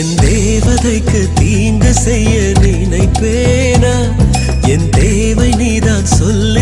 என் தேவதைக்கு தீங்கு செய்ய நினைப்பேனா? என் தேவை நீதான் சொல்லு.